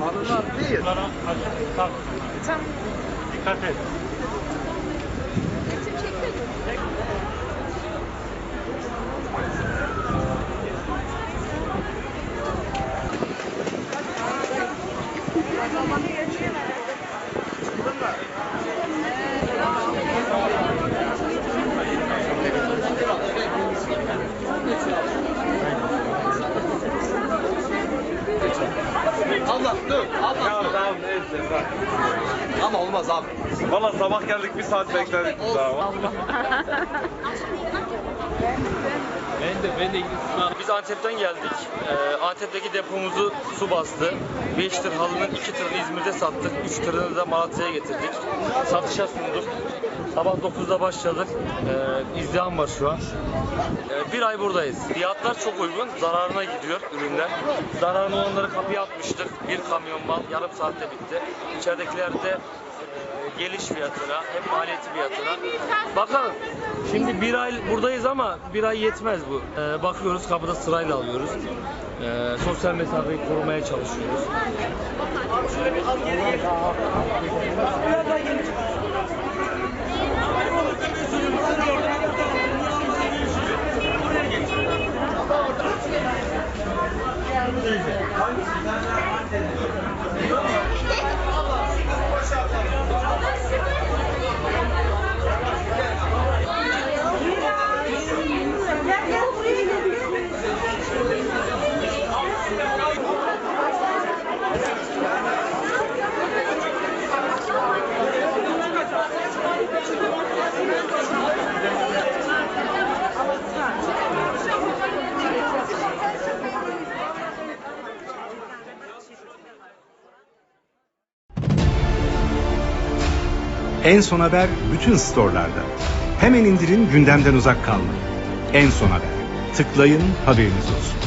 Hanımlar değil. Tamam. Dikkat et. Abla dur. Abla. Ya tamam neyse bak. Ama olmaz abi. Valla sabah geldik bir saat bekledik daha. Ben de ben de İngiliz Biz Antep'ten geldik. Ee, Antep'teki depomuzu su bastı. 5 tır halının 2 tırını İzmir'de sattık. 3 tırını da Malatya'ya getirdik. Satışa sunduk. Sabah 9'da başladık. Ee, izdiham var şu an. Ee, bir ay buradayız. Fiyatlar çok uygun. Zararına gidiyor ürünler. Zararına olanları kapıya atmıştık. Bir kamyon mal yarım saatte bitti. İçeridekiler de e, geliş fiyatına hem maliyeti fiyatına. Bakalım. Şimdi bir ay buradayız ama bir ay yetmez bu. Ee, bakıyoruz kapıda sırayla alıyoruz. Ee, sosyal mesafeyi korumaya çalışıyoruz. En Son Haber bütün storelarda. Hemen indirin gündemden uzak kalmayın. En Son Haber. Tıklayın haberiniz olsun.